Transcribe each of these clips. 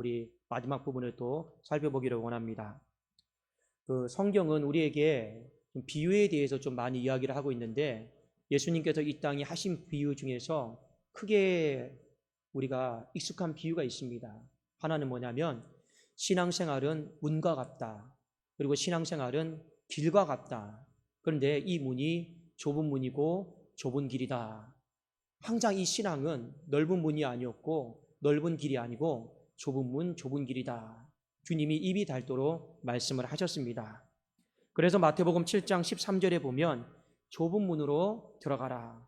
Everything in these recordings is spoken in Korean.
우리 마지막 부분을 또 살펴보기를 원합니다. 그 성경은 우리에게 좀 비유에 대해서 좀 많이 이야기를 하고 있는데 예수님께서 이 땅에 하신 비유 중에서 크게 우리가 익숙한 비유가 있습니다. 하나는 뭐냐면 신앙생활은 문과 같다. 그리고 신앙생활은 길과 같다. 그런데 이 문이 좁은 문이고 좁은 길이다. 항상 이 신앙은 넓은 문이 아니었고 넓은 길이 아니고 좁은 문, 좁은 길이다. 주님이 입이 닳도록 말씀을 하셨습니다. 그래서 마태복음 7장 13절에 보면 좁은 문으로 들어가라.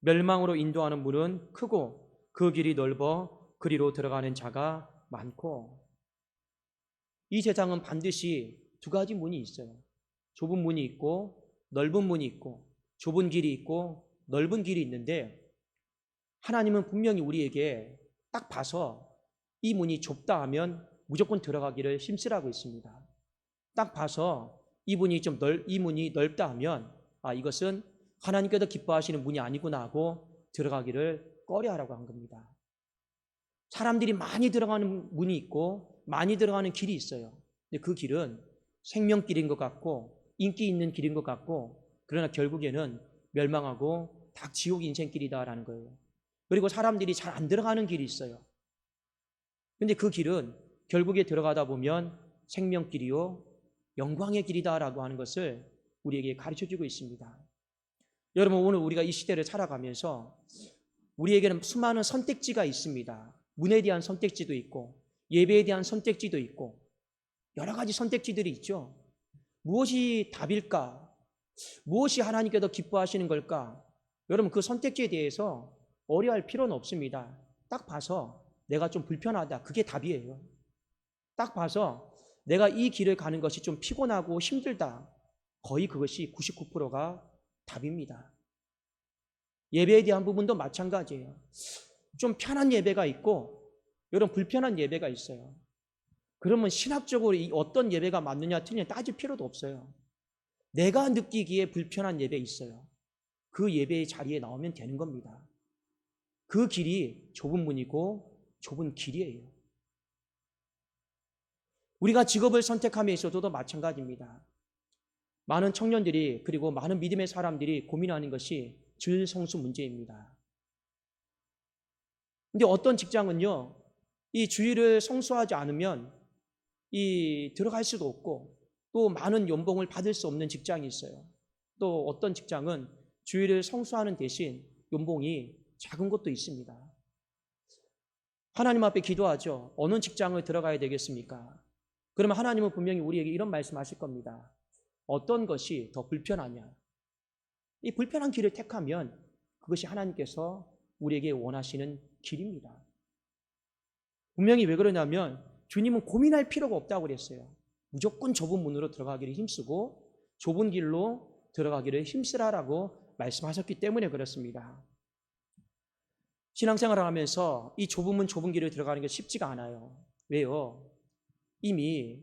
멸망으로 인도하는 문은 크고 그 길이 넓어 그리로 들어가는 자가 많고 이 세상은 반드시 두 가지 문이 있어요. 좁은 문이 있고 넓은 문이 있고 좁은 길이 있고 넓은 길이 있는데 하나님은 분명히 우리에게 딱 봐서 이 문이 좁다 하면 무조건 들어가기를 힘쓰라고 있습니다. 딱 봐서 이 문이 좀 넓, 이 문이 넓다 하면 아 이것은 하나님께서 기뻐하시는 문이 아니구나 하고 들어가기를 꺼려하라고 한 겁니다. 사람들이 많이 들어가는 문이 있고 많이 들어가는 길이 있어요. 근데 그 길은 생명길인 것 같고 인기 있는 길인 것 같고 그러나 결국에는 멸망하고 다 지옥 인생길이다라는 거예요. 그리고 사람들이 잘 안 들어가는 길이 있어요. 근데 그 길은 결국에 들어가다 보면 생명길이요 영광의 길이다라고 하는 것을 우리에게 가르쳐 주고 있습니다. 여러분 오늘 우리가 이 시대를 살아가면서 우리에게는 수많은 선택지가 있습니다. 문에 대한 선택지도 있고 예배에 대한 선택지도 있고 여러 가지 선택지들이 있죠. 무엇이 답일까? 무엇이 하나님께서 기뻐하시는 걸까? 여러분 그 선택지에 대해서 어려할 필요는 없습니다. 딱 봐서 내가 좀 불편하다. 그게 답이에요. 딱 봐서 내가 이 길을 가는 것이 좀 피곤하고 힘들다. 거의 그것이 99%가 답입니다. 예배에 대한 부분도 마찬가지예요. 좀 편한 예배가 있고, 여러분 불편한 예배가 있어요. 그러면 신학적으로 이 어떤 예배가 맞느냐 틀리냐 따질 필요도 없어요. 내가 느끼기에 불편한 예배 있어요. 그 예배의 자리에 나오면 되는 겁니다. 그 길이 좁은 문이고 좁은 길이에요. 우리가 직업을 선택함에 있어서도 마찬가지입니다. 많은 청년들이 그리고 많은 믿음의 사람들이 고민하는 것이 질성수 문제입니다. 근데 어떤 직장은요, 이 주의를 성수하지 않으면 이 들어갈 수도 없고 또 많은 연봉을 받을 수 없는 직장이 있어요. 또 어떤 직장은 주의를 성수하는 대신 연봉이 작은 것도 있습니다. 하나님 앞에 기도하죠. 어느 직장을 들어가야 되겠습니까? 그러면 하나님은 분명히 우리에게 이런 말씀하실 겁니다. 어떤 것이 더 불편하냐? 이 불편한 길을 택하면 그것이 하나님께서 우리에게 원하시는 길입니다. 분명히 왜 그러냐면 주님은 고민할 필요가 없다고 그랬어요. 무조건 좁은 문으로 들어가기를 힘쓰고 좁은 길로 들어가기를 힘쓰라라고 말씀하셨기 때문에 그렇습니다. 신앙생활을 하면서 이문 좁은 길을 들어가는 게 쉽지가 않아요. 왜요? 이미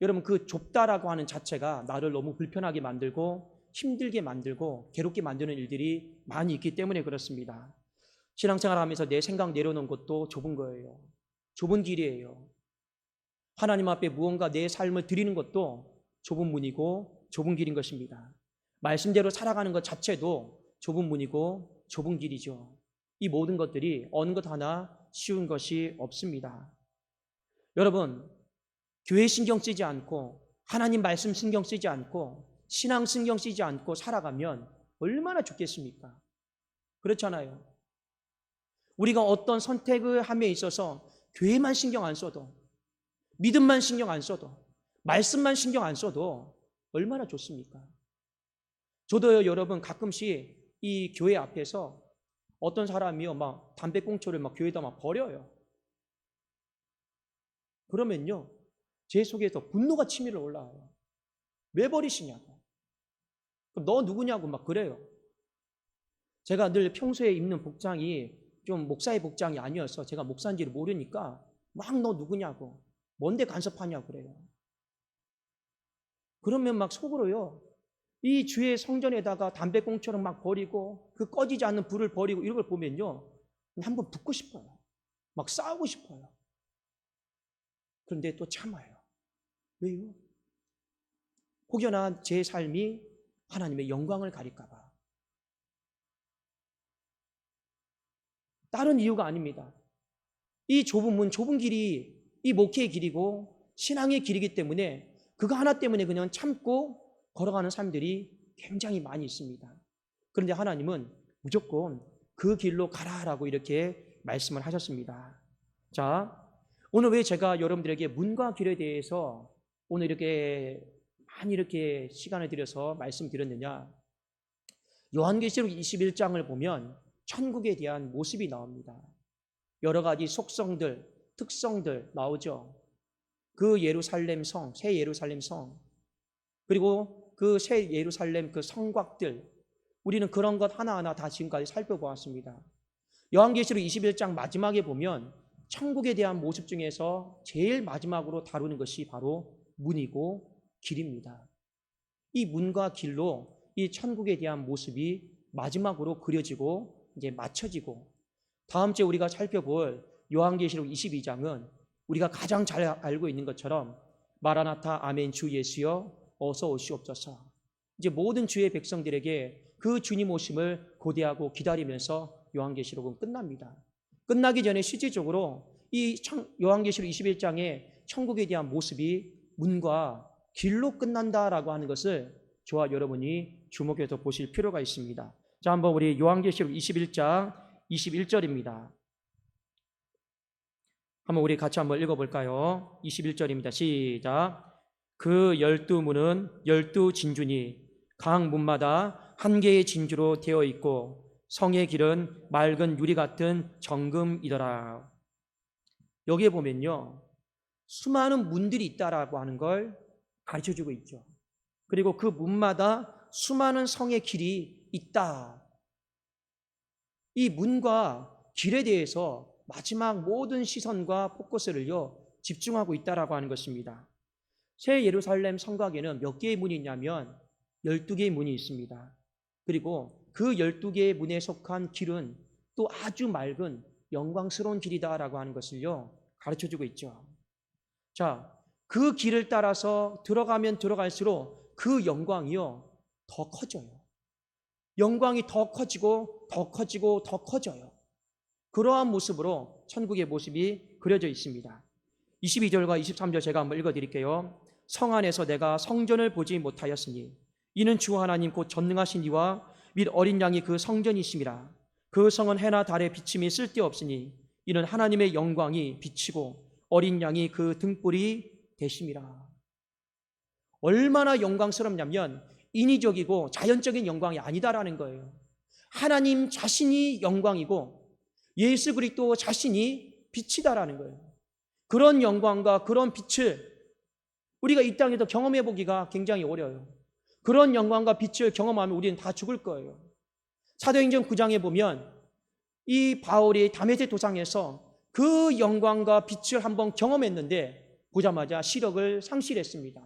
여러분 그 좁다라고 하는 자체가 나를 너무 불편하게 만들고 힘들게 만들고 괴롭게 만드는 일들이 많이 있기 때문에 그렇습니다. 신앙생활 하면서 내 생각 내려놓은 것도 좁은 거예요. 좁은 길이에요. 하나님 앞에 무언가 내 삶을 드리는 것도 좁은 문이고 좁은 길인 것입니다. 말씀대로 살아가는 것 자체도 좁은 문이고 좁은 길이죠. 이 모든 것들이 어느 것 하나 쉬운 것이 없습니다. 여러분, 교회 신경 쓰지 않고 하나님 말씀 신경 쓰지 않고 신앙 신경 쓰지 않고 살아가면 얼마나 좋겠습니까? 그렇잖아요. 우리가 어떤 선택을 함에 있어서 교회만 신경 안 써도 믿음만 신경 안 써도 말씀만 신경 안 써도 얼마나 좋습니까? 저도요 여러분 가끔씩 이 교회 앞에서 어떤 사람이요 막 담배꽁초를 막 교회에다 막 버려요. 그러면요 제 속에서 분노가 치밀어 올라와요. 왜 버리시냐고. 너 누구냐고 막 그래요. 제가 늘 평소에 입는 복장이 좀 목사의 복장이 아니어서 제가 목사인지를 모르니까 막 너 누구냐고 뭔데 간섭하냐 그래요. 그러면 막 속으로요. 이 주의 성전에다가 담배꽁초를 막 버리고 그 꺼지지 않는 불을 버리고 이런 걸 보면요. 한번 붙고 싶어요. 막 싸우고 싶어요. 그런데 또 참아요. 왜요? 혹여나 제 삶이 하나님의 영광을 가릴까봐. 다른 이유가 아닙니다. 이 좁은 문, 좁은 길이 이 목회의 길이고 신앙의 길이기 때문에 그거 하나 때문에 그냥 참고 걸어가는 사람들이 굉장히 많이 있습니다. 그런데 하나님은 무조건 그 길로 가라라고 이렇게 말씀을 하셨습니다. 자, 오늘 왜 제가 여러분들에게 문과 길에 대해서 오늘 이렇게 많이 이렇게 시간을 들여서 말씀드렸느냐? 요한계시록 21장을 보면 천국에 대한 모습이 나옵니다. 여러 가지 속성들, 특성들 나오죠. 그 예루살렘 성, 새 예루살렘 성, 그리고 그 새 예루살렘 그 성곽들, 우리는 그런 것 하나하나 다 지금까지 살펴보았습니다. 요한계시록 21장 마지막에 보면 천국에 대한 모습 중에서 제일 마지막으로 다루는 것이 바로 문이고 길입니다. 이 문과 길로 이 천국에 대한 모습이 마지막으로 그려지고 이제 맞춰지고 다음 주에 우리가 살펴볼 요한계시록 22장은 우리가 가장 잘 알고 있는 것처럼 마라나타 아멘 주 예수여 어서 오시옵소서. 이제 모든 주의 백성들에게 그 주님 오심을 고대하고 기다리면서 요한계시록은 끝납니다. 끝나기 전에 실질적으로 이 요한계시록 21장의 천국에 대한 모습이 문과 길로 끝난다라고 하는 것을 저와 여러분이 주목해서 보실 필요가 있습니다. 자, 한번 우리 요한계시록 21장 21절입니다. 한번 우리 같이 한번 읽어볼까요? 21절입니다. 시작. 그 열두 문은 열두 진주니 각 문마다 한 개의 진주로 되어 있고 성의 길은 맑은 유리 같은 정금이더라. 여기에 보면요. 수많은 문들이 있다라고 하는 걸 가르쳐 주고 있죠. 그리고 그 문마다 수많은 성의 길이 있다. 이 문과 길에 대해서 마지막 모든 시선과 포커스를요 집중하고 있다라고 하는 것입니다. 새 예루살렘 성곽에는 몇 개의 문이 있냐면 12개의 문이 있습니다. 그리고 그 12개의 문에 속한 길은 또 아주 맑은 영광스러운 길이다라고 하는 것을요 가르쳐 주고 있죠. 자, 그 길을 따라서 들어가면 들어갈수록 그 영광이요 더 커져요. 영광이 더 커지고 더 커지고 더 커져요. 그러한 모습으로 천국의 모습이 그려져 있습니다. 22절과 23절 제가 한번 읽어 드릴게요. 성 안에서 내가 성전을 보지 못하였으니 이는 주 하나님 곧 전능하신 이와 및 어린 양이 그 성전이심이라 그 성은 해나 달의 비침이 쓸데없으니 이는 하나님의 영광이 비치고 어린 양이 그 등불이 되심이라 얼마나 영광스럽냐면 인위적이고 자연적인 영광이 아니다라는 거예요. 하나님 자신이 영광이고 예수 그리스도 자신이 빛이다라는 거예요. 그런 영광과 그런 빛을 우리가 이 땅에서 경험해 보기가 굉장히 어려워요. 그런 영광과 빛을 경험하면 우리는 다 죽을 거예요. 사도행전 9장에 보면 이 바울이 담에색 도상에서 그 영광과 빛을 한번 경험했는데 보자마자 시력을 상실했습니다.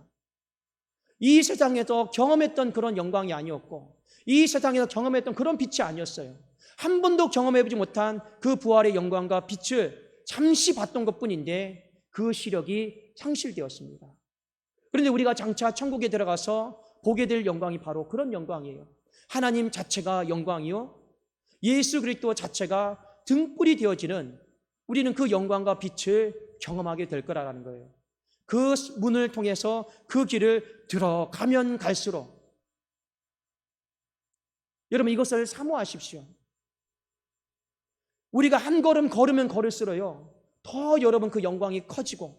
이 세상에서 경험했던 그런 영광이 아니었고 이 세상에서 경험했던 그런 빛이 아니었어요. 한 번도 경험해보지 못한 그 부활의 영광과 빛을 잠시 봤던 것 뿐인데 그 시력이 상실되었습니다. 그런데 우리가 장차 천국에 들어가서 보게 될 영광이 바로 그런 영광이에요. 하나님 자체가 영광이요. 예수 그리스도 자체가 등불이 되어지는 우리는 그 영광과 빛을 경험하게 될 거라는 거예요. 그 문을 통해서 그 길을 들어가면 갈수록 여러분 이것을 사모하십시오. 우리가 한 걸음 걸으면 걸을수록요, 더 여러분 그 영광이 커지고,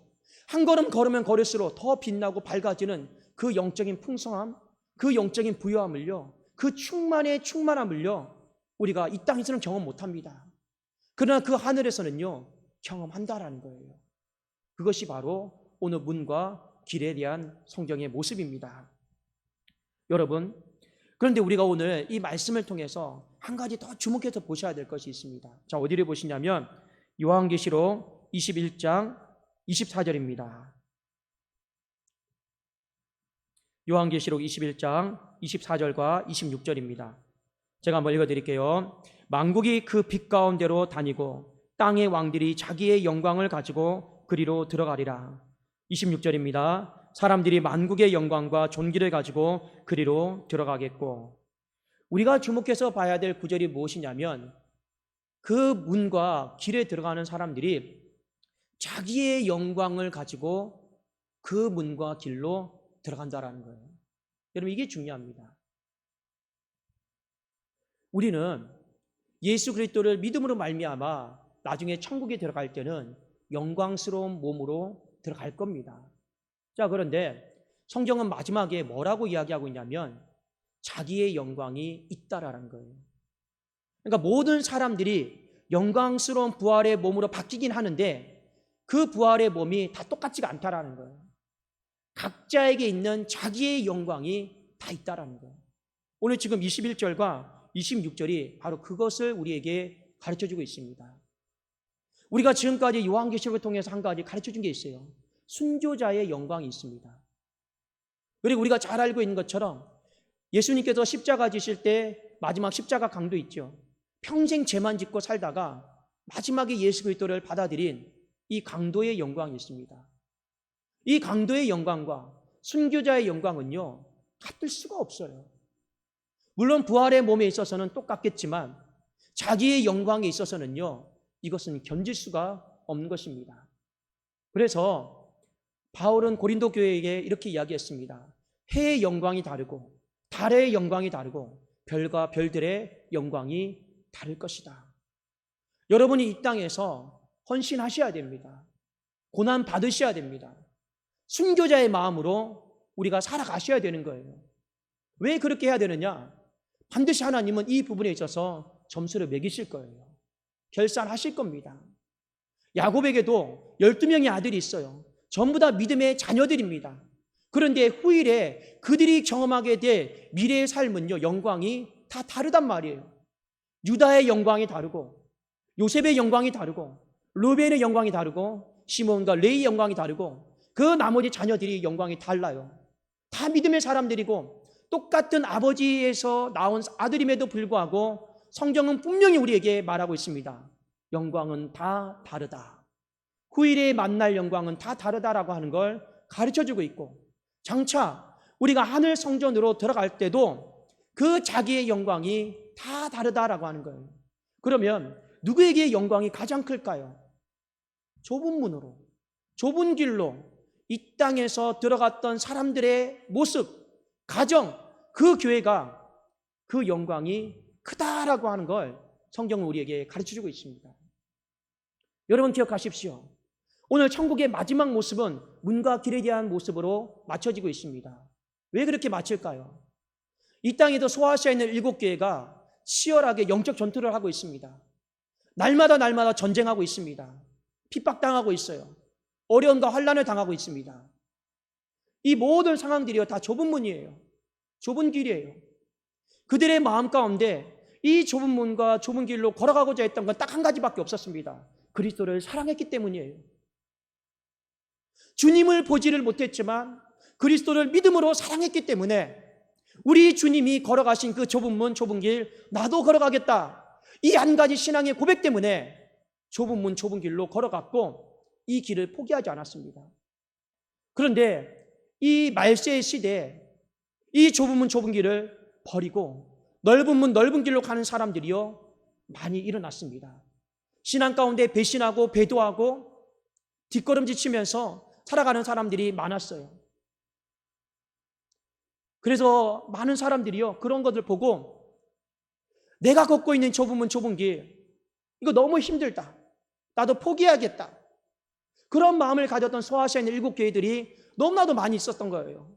한 걸음 걸으면 걸을수록 더 빛나고 밝아지는 그 영적인 풍성함, 그 영적인 부여함을요, 그 충만의 충만함을요, 우리가 이 땅에서는 경험 못 합니다. 그러나 그 하늘에서는요, 경험한다라는 거예요. 그것이 바로 오늘 문과 길에 대한 성경의 모습입니다. 여러분, 그런데 우리가 오늘 이 말씀을 통해서 한 가지 더 주목해서 보셔야 될 것이 있습니다. 자, 어디를 보시냐면 요한계시록 21장 24절입니다. 요한계시록 21장 24절과 26절입니다. 제가 한번 읽어 드릴게요. 만국이 그 빛 가운데로 다니고 땅의 왕들이 자기의 영광을 가지고 그리로 들어가리라. 26절입니다. 사람들이 만국의 영광과 존귀를 가지고 그리로 들어가겠고 우리가 주목해서 봐야 될 구절이 무엇이냐면 그 문과 길에 들어가는 사람들이 자기의 영광을 가지고 그 문과 길로 들어간다라는 거예요. 여러분 이게 중요합니다. 우리는 예수 그리스도를 믿음으로 말미암아 나중에 천국에 들어갈 때는 영광스러운 몸으로 들어갈 겁니다. 자, 그런데 성경은 마지막에 뭐라고 이야기하고 있냐면 자기의 영광이 있다라는 거예요. 그러니까 모든 사람들이 영광스러운 부활의 몸으로 바뀌긴 하는데 그 부활의 몸이 다 똑같지가 않다라는 거예요. 각자에게 있는 자기의 영광이 다 있다라는 거예요. 오늘 지금 21절과 26절이 바로 그것을 우리에게 가르쳐 주고 있습니다. 우리가 지금까지 요한계시록을 통해서 한 가지 가르쳐 준 게 있어요. 순교자의 영광이 있습니다. 그리고 우리가 잘 알고 있는 것처럼 예수님께서 십자가 지실 때 마지막 십자가 강도 있죠. 평생 죄만 짓고 살다가 마지막에 예수 그리스도를 받아들인 이 강도의 영광이 있습니다. 이 강도의 영광과 순교자의 영광은요, 같을 수가 없어요. 물론 부활의 몸에 있어서는 똑같겠지만 자기의 영광에 있어서는요, 이것은 견딜 수가 없는 것입니다. 그래서 바울은 고린도 교회에게 이렇게 이야기했습니다. 해의 영광이 다르고 달의 영광이 다르고 별과 별들의 영광이 다를 것이다. 여러분이 이 땅에서 헌신하셔야 됩니다. 고난 받으셔야 됩니다. 순교자의 마음으로 우리가 살아가셔야 되는 거예요. 왜 그렇게 해야 되느냐? 반드시 하나님은 이 부분에 있어서 점수를 매기실 거예요. 결산하실 겁니다. 야곱에게도 12명의 아들이 있어요. 전부 다 믿음의 자녀들입니다. 그런데 후일에 그들이 경험하게 될 미래의 삶은요, 영광이 다 다르단 말이에요. 유다의 영광이 다르고, 요셉의 영광이 다르고, 루벤의 영광이 다르고, 시몬과 레이의 영광이 다르고, 그 나머지 자녀들이 영광이 달라요. 다 믿음의 사람들이고, 똑같은 아버지에서 나온 아들임에도 불구하고, 성경은 분명히 우리에게 말하고 있습니다. 영광은 다 다르다. 후일에 만날 영광은 다 다르다라고 하는 걸 가르쳐 주고 있고, 장차 우리가 하늘 성전으로 들어갈 때도 그 자기의 영광이 다 다르다라고 하는 거예요. 그러면 누구에게 영광이 가장 클까요? 좁은 문으로, 좁은 길로 이 땅에서 들어갔던 사람들의 모습, 가정, 그 교회가 그 영광이 크다라고 하는 걸 성경은 우리에게 가르쳐 주고 있습니다. 여러분 기억하십시오. 오늘 천국의 마지막 모습은 문과 길에 대한 모습으로 맞춰지고 있습니다. 왜 그렇게 맞출까요? 이 땅에도 소아시아에 있는 일곱 교회가 치열하게 영적 전투를 하고 있습니다. 날마다 날마다 전쟁하고 있습니다. 핍박당하고 있어요. 어려움과 환란을 당하고 있습니다. 이 모든 상황들이요 다 좁은 문이에요. 좁은 길이에요. 그들의 마음 가운데 이 좁은 문과 좁은 길로 걸어가고자 했던 건 딱 한 가지밖에 없었습니다. 그리스도를 사랑했기 때문이에요. 주님을 보지를 못했지만 그리스도를 믿음으로 사랑했기 때문에 우리 주님이 걸어가신 그 좁은 문, 좁은 길, 나도 걸어가겠다. 이 한 가지 신앙의 고백 때문에 좁은 문, 좁은 길로 걸어갔고 이 길을 포기하지 않았습니다. 그런데 이 말세의 시대에 이 좁은 문, 좁은 길을 버리고 넓은 문, 넓은 길로 가는 사람들이요 많이 일어났습니다. 신앙 가운데 배신하고 배도하고 뒷걸음질 치면서 살아가는 사람들이 많았어요. 그래서 많은 사람들이요, 그런 것을 보고 내가 걷고 있는 문, 좁은 길, 이거 너무 힘들다. 나도 포기해야겠다. 그런 마음을 가졌던 소아시아 있는 일곱 교회들이 너무나도 많이 있었던 거예요.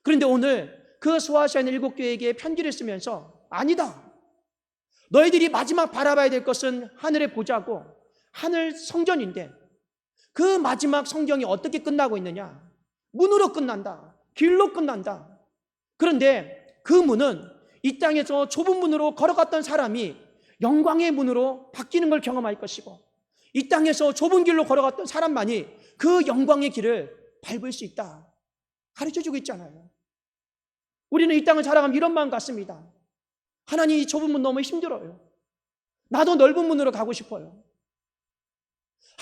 그런데 오늘 그 소아시아 있는 일곱 교회에게 편지를 쓰면서 아니다. 너희들이 마지막 바라봐야 될 것은 하늘의 보자고 하늘 성전인데 그 마지막 성경이 어떻게 끝나고 있느냐? 문으로 끝난다. 길로 끝난다. 그런데 그 문은 이 땅에서 좁은 문으로 걸어갔던 사람이 영광의 문으로 바뀌는 걸 경험할 것이고 이 땅에서 좁은 길로 걸어갔던 사람만이 그 영광의 길을 밟을 수 있다. 가르쳐 주고 있잖아요. 우리는 이 땅을 살아가면 이런 마음 같습니다. 하나님 이 좁은 문 너무 힘들어요. 나도 넓은 문으로 가고 싶어요.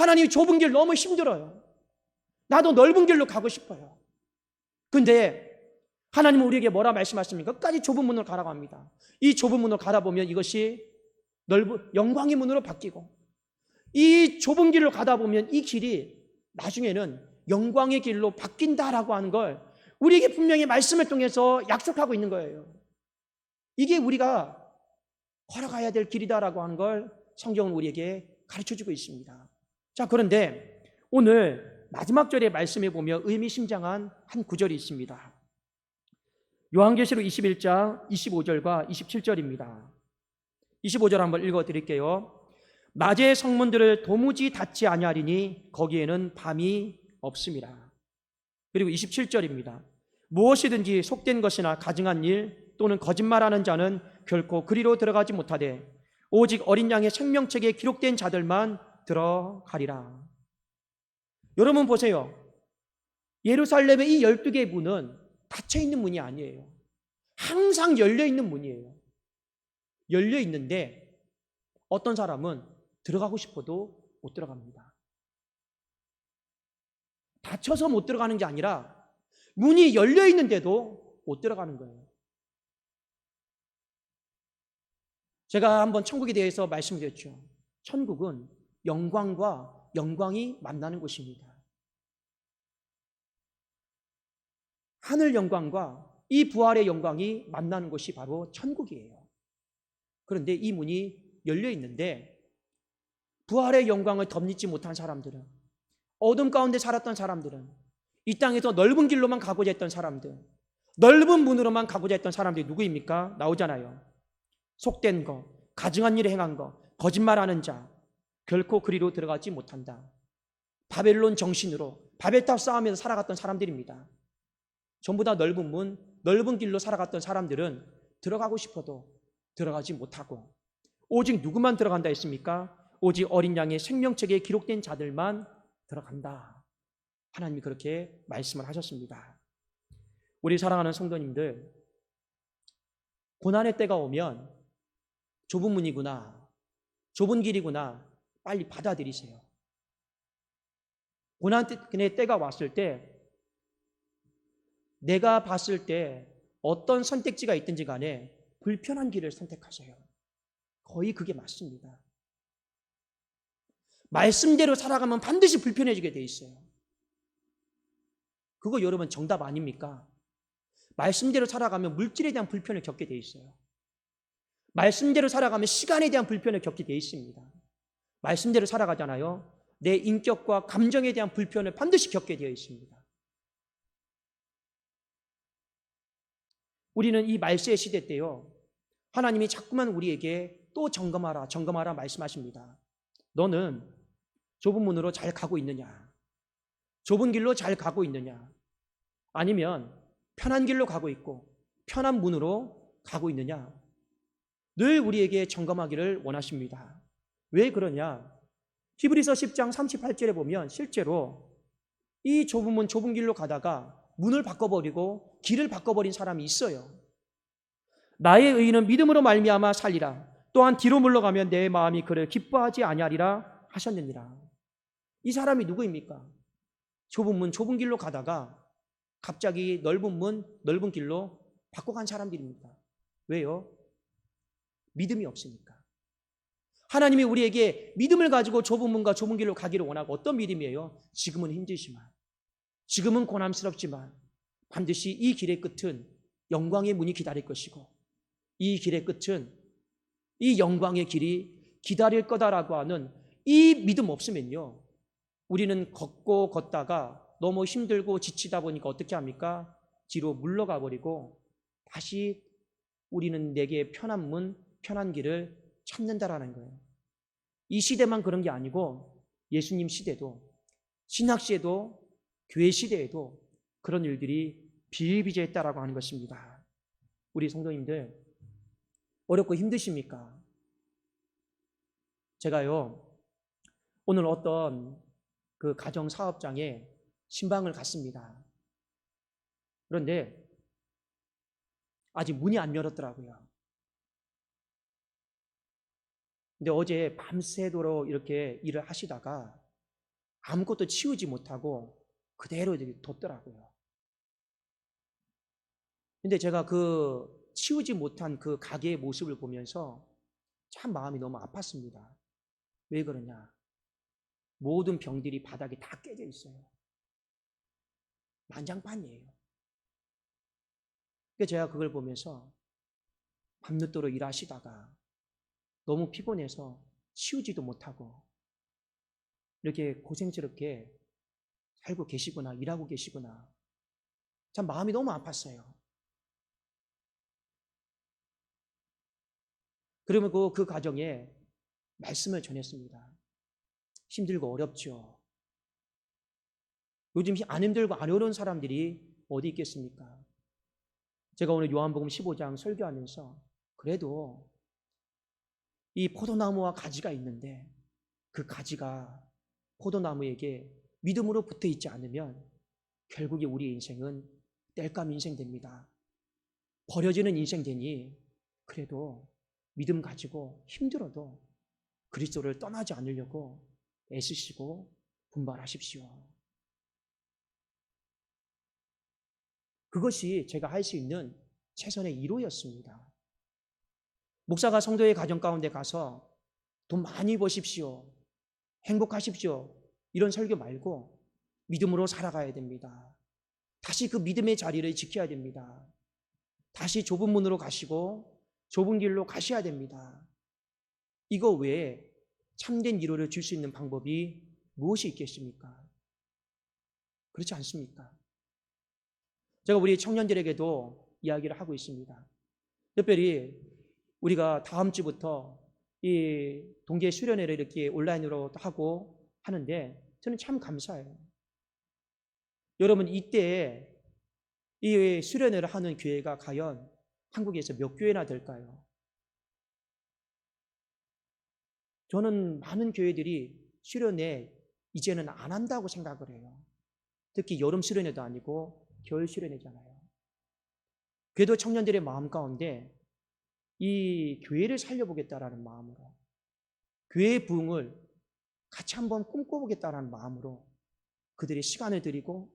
하나님 좁은 길 너무 힘들어요. 나도 넓은 길로 가고 싶어요. 근데 하나님은 우리에게 뭐라 말씀하십니까? 끝까지 좁은 문으로 가라고 합니다. 이 좁은 문으로 가다 보면 이것이 넓은 영광의 문으로 바뀌고 이 좁은 길로 가다 보면 이 길이 나중에는 영광의 길로 바뀐다라고 하는 걸 우리에게 분명히 말씀을 통해서 약속하고 있는 거예요. 이게 우리가 걸어가야 될 길이다라고 하는 걸 성경은 우리에게 가르쳐 주고 있습니다. 자, 그런데 오늘 마지막 절의 말씀에 보면 의미심장한 한 구절이 있습니다. 요한계시록 21장 25절과 27절입니다. 25절 한번 읽어 드릴게요. 낮의 성문들을 도무지 닫지 아니하리니 거기에는 밤이 없습니다. 그리고 27절입니다. 무엇이든지 속된 것이나 가증한 일 또는 거짓말하는 자는 결코 그리로 들어가지 못하되 오직 어린 양의 생명책에 기록된 자들만 들어가리라. 여러분 보세요. 예루살렘의 이 12개의 문은 닫혀 있는 문이 아니에요. 항상 열려 있는 문이에요. 열려 있는데 어떤 사람은 들어가고 싶어도 못 들어갑니다. 닫혀서 못 들어가는 게 아니라 문이 열려 있는데도 못 들어가는 거예요. 제가 한번 천국에 대해서 말씀드렸죠. 천국은 영광과 영광이 만나는 곳입니다. 하늘 영광과 이 부활의 영광이 만나는 곳이 바로 천국이에요. 그런데 이 문이 열려 있는데 부활의 영광을 덧입지 못한 사람들은 어둠 가운데 살았던 사람들은 이 땅에서 넓은 길로만 가고자 했던 사람들 넓은 문으로만 가고자 했던 사람들이 누구입니까? 나오잖아요. 속된 거, 가증한 일을 행한 거, 거짓말하는 자 결코 그리로 들어가지 못한다. 바벨론 정신으로 바벨탑 쌓으면서 살아갔던 사람들입니다. 전부 다 넓은 문, 넓은 길로 살아갔던 사람들은 들어가고 싶어도 들어가지 못하고 오직 누구만 들어간다 했습니까? 오직 어린 양의 생명책에 기록된 자들만 들어간다. 하나님이 그렇게 말씀을 하셨습니다. 우리 사랑하는 성도님들, 고난의 때가 오면 좁은 문이구나, 좁은 길이구나, 빨리 받아들이세요. 고난의 때가 왔을 때, 내가 봤을 때 어떤 선택지가 있든지 간에 불편한 길을 선택하세요. 거의 그게 맞습니다. 말씀대로 살아가면 반드시 불편해지게 돼 있어요. 그거 여러분 정답 아닙니까? 말씀대로 살아가면 물질에 대한 불편을 겪게 돼 있어요. 말씀대로 살아가면 시간에 대한 불편을 겪게 돼 있습니다. 말씀대로 살아가잖아요. 내 인격과 감정에 대한 불편을 반드시 겪게 되어 있습니다. 우리는 이 말세의 시대 때요. 하나님이 자꾸만 우리에게 또 점검하라, 점검하라 말씀하십니다. 너는 좁은 문으로 잘 가고 있느냐? 좁은 길로 잘 가고 있느냐? 아니면 편한 길로 가고 있고 편한 문으로 가고 있느냐? 늘 우리에게 점검하기를 원하십니다. 왜 그러냐? 히브리서 10장 38절에 보면 실제로 이 좁은 문, 좁은 길로 가다가 문을 바꿔버리고 길을 바꿔버린 사람이 있어요. 나의 의인은 믿음으로 말미암아 살리라. 또한 뒤로 물러가면 내 마음이 그를 기뻐하지 아니하리라 하셨느니라. 이 사람이 누구입니까? 좁은 문, 좁은 길로 가다가 갑자기 넓은 문, 넓은 길로 바꿔간 사람들입니다. 왜요? 믿음이 없으니까. 하나님이 우리에게 믿음을 가지고 좁은 문과 좁은 길로 가기를 원하고 어떤 믿음이에요? 지금은 힘들지만, 지금은 고난스럽지만 반드시 이 길의 끝은 영광의 문이 기다릴 것이고 이 길의 끝은 이 영광의 길이 기다릴 거다라고 하는 이 믿음 없으면요. 우리는 걷고 걷다가 너무 힘들고 지치다 보니까 어떻게 합니까? 뒤로 물러가 버리고 다시 우리는 내게 편한 문, 편한 길을 찾는다라는 거예요. 이 시대만 그런 게 아니고 예수님 시대도 신학 시대도 교회 시대에도 그런 일들이 비일비재했다라고 하는 것입니다. 우리 성도님들 어렵고 힘드십니까? 제가요 오늘 어떤 그 가정 사업장에 신방을 갔습니다. 그런데 아직 문이 안 열었더라고요. 근데 어제 밤새도록 이렇게 일을 하시다가 아무것도 치우지 못하고 그대로 뒀더라고요. 근데 제가 그 치우지 못한 그 가게의 모습을 보면서 참 마음이 너무 아팠습니다. 왜 그러냐? 모든 병들이 바닥에 다 깨져 있어요. 난장판이에요. 그러니까 제가 그걸 보면서 밤늦도록 일하시다가 너무 피곤해서 치우지도 못하고 이렇게 고생스럽게 살고 계시구나, 일하고 계시구나. 참 마음이 너무 아팠어요. 그러면 그, 그 가정에 말씀을 전했습니다. 힘들고 어렵죠. 요즘 안 힘들고 안 어려운 사람들이 어디 있겠습니까? 제가 오늘 요한복음 15장 설교하면서 그래도 이 포도나무와 가지가 있는데 그 가지가 포도나무에게 믿음으로 붙어 있지 않으면 결국에 우리의 인생은 땔감 인생 됩니다. 버려지는 인생 되니 그래도 믿음 가지고 힘들어도 그리스도를 떠나지 않으려고 애쓰시고 분발하십시오. 그것이 제가 할 수 있는 최선의 이로였습니다. 목사가 성도의 가정 가운데 가서 돈 많이 버십시오. 행복하십시오. 이런 설교 말고 믿음으로 살아가야 됩니다. 다시 그 믿음의 자리를 지켜야 됩니다. 다시 좁은 문으로 가시고 좁은 길로 가셔야 됩니다. 이거 외에 참된 위로를 줄 수 있는 방법이 무엇이 있겠습니까? 그렇지 않습니까? 제가 우리 청년들에게도 이야기를 하고 있습니다. 특별히 우리가 다음 주부터 이 동계 수련회를 이렇게 온라인으로 하고 하는데 저는 참 감사해요. 여러분 이때 이 수련회를 하는 교회가 과연 한국에서 몇 교회나 될까요? 저는 많은 교회들이 수련회 이제는 안 한다고 생각을 해요. 특히 여름 수련회도 아니고 겨울 수련회잖아요. 그래도 청년들의 마음 가운데 이 교회를 살려보겠다라는 마음으로 교회의 부흥을 같이 한번 꿈꿔보겠다라는 마음으로 그들의 시간을 드리고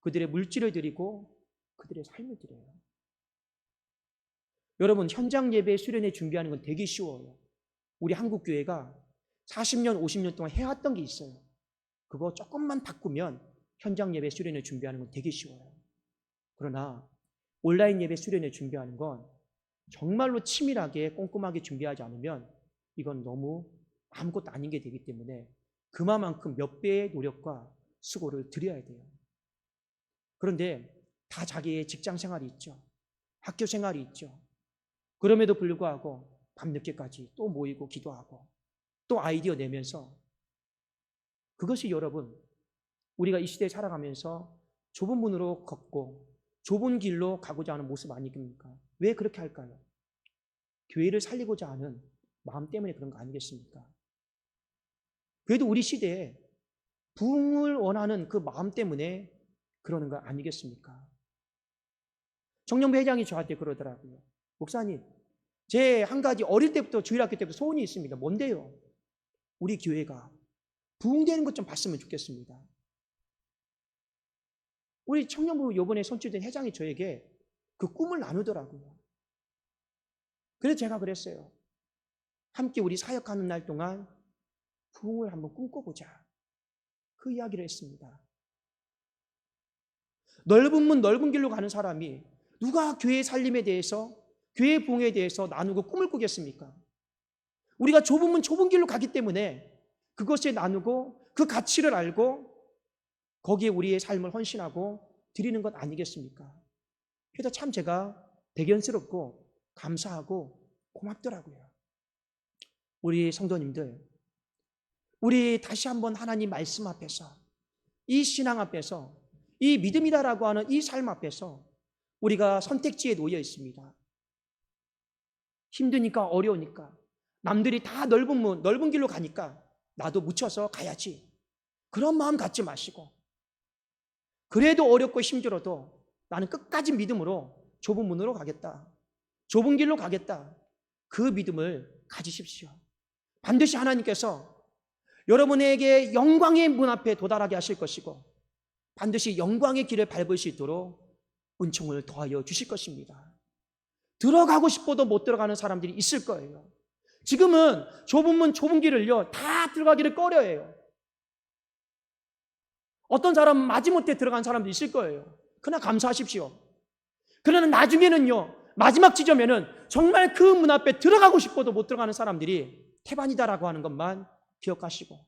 그들의 물질을 드리고 그들의 삶을 드려요. 여러분 현장 예배 수련회 준비하는 건 되게 쉬워요. 우리 한국 교회가 40년, 50년 동안 해왔던 게 있어요. 그거 조금만 바꾸면 현장 예배 수련회 준비하는 건 되게 쉬워요. 그러나 온라인 예배 수련회 준비하는 건 정말로 치밀하게 꼼꼼하게 준비하지 않으면 이건 너무 아무것도 아닌 게 되기 때문에 그만큼 몇 배의 노력과 수고를 드려야 돼요. 그런데 다 자기의 직장 생활이 있죠. 학교 생활이 있죠. 그럼에도 불구하고 밤늦게까지 또 모이고 기도하고 또 아이디어 내면서 그것이 여러분 우리가 이 시대에 살아가면서 좁은 문으로 걷고 좁은 길로 가고자 하는 모습 아니겠습니까? 왜 그렇게 할까요? 교회를 살리고자 하는 마음 때문에 그런 거 아니겠습니까? 그래도 우리 시대에 부흥을 원하는 그 마음 때문에 그러는 거 아니겠습니까? 정령부 회장이 저한테 그러더라고요. 목사님, 제 한 가지 어릴 때부터 주일학교 때부터 소원이 있습니다. 뭔데요? 우리 교회가 부흥되는 것 좀 봤으면 좋겠습니다. 우리 청년부 요번에 선출된 회장이 저에게 그 꿈을 나누더라고요. 그래서 제가 그랬어요. 함께 우리 사역하는 날 동안 부흥을 한번 꿈꿔보자. 그 이야기를 했습니다. 넓은 문, 넓은 길로 가는 사람이 누가 교회 살림에 대해서, 교회 부흥에 대해서 나누고 꿈을 꾸겠습니까? 우리가 좁은 문, 좁은 길로 가기 때문에 그것에 나누고 그 가치를 알고 거기에 우리의 삶을 헌신하고 드리는 것 아니겠습니까? 그래서 참 제가 대견스럽고 감사하고 고맙더라고요. 우리 성도님들, 우리 다시 한번 하나님 말씀 앞에서 이 신앙 앞에서 이 믿음이다라고 하는 이 삶 앞에서 우리가 선택지에 놓여 있습니다. 힘드니까 어려우니까 남들이 다 넓은 문, 넓은 길로 가니까 나도 묻혀서 가야지. 그런 마음 갖지 마시고 그래도 어렵고 힘들어도 나는 끝까지 믿음으로 좁은 문으로 가겠다. 좁은 길로 가겠다. 그 믿음을 가지십시오. 반드시 하나님께서 여러분에게 영광의 문 앞에 도달하게 하실 것이고 반드시 영광의 길을 밟을 수 있도록 은총을 더하여 주실 것입니다. 들어가고 싶어도 못 들어가는 사람들이 있을 거예요. 지금은 좁은 문, 좁은 길을요, 다 들어가기를 꺼려해요. 어떤 사람은 마지못해 들어간 사람도 있을 거예요. 그러나 감사하십시오. 그러나 나중에는요, 마지막 지점에는 정말 그 문 앞에 들어가고 싶어도 못 들어가는 사람들이 태반이다라고 하는 것만 기억하시고,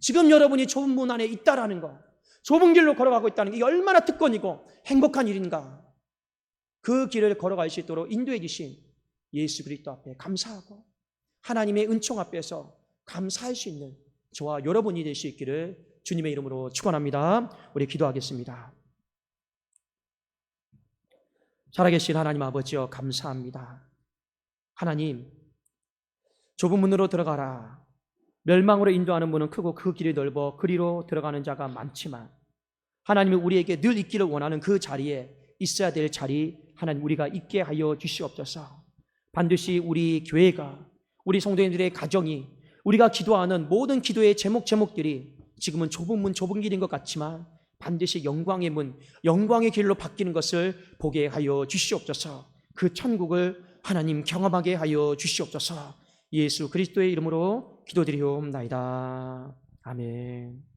지금 여러분이 좁은 문 안에 있다라는 거, 좁은 길로 걸어가고 있다는 게 얼마나 특권이고 행복한 일인가. 그 길을 걸어갈 수 있도록 인도해 주신 예수 그리스도 앞에 감사하고 하나님의 은총 앞에서 감사할 수 있는 저와 여러분이 될 수 있기를 주님의 이름으로 축원합니다. 우리 기도하겠습니다. 살아계신 하나님 아버지여 감사합니다. 하나님 좁은 문으로 들어가라. 멸망으로 인도하는 문은 크고 그 길이 넓어 그리로 들어가는 자가 많지만 하나님이 우리에게 늘 있기를 원하는 그 자리에 있어야 될 자리 하나님 우리가 있게 하여 주시옵소서. 반드시 우리 교회가 우리 성도님들의 가정이 우리가 기도하는 모든 기도의 제목 제목들이 지금은 좁은 문 좁은 길인 것 같지만 반드시 영광의 문 영광의 길로 바뀌는 것을 보게 하여 주시옵소서. 그 천국을 하나님 경험하게 하여 주시옵소서. 예수 그리스도의 이름으로 기도드리옵나이다. 아멘.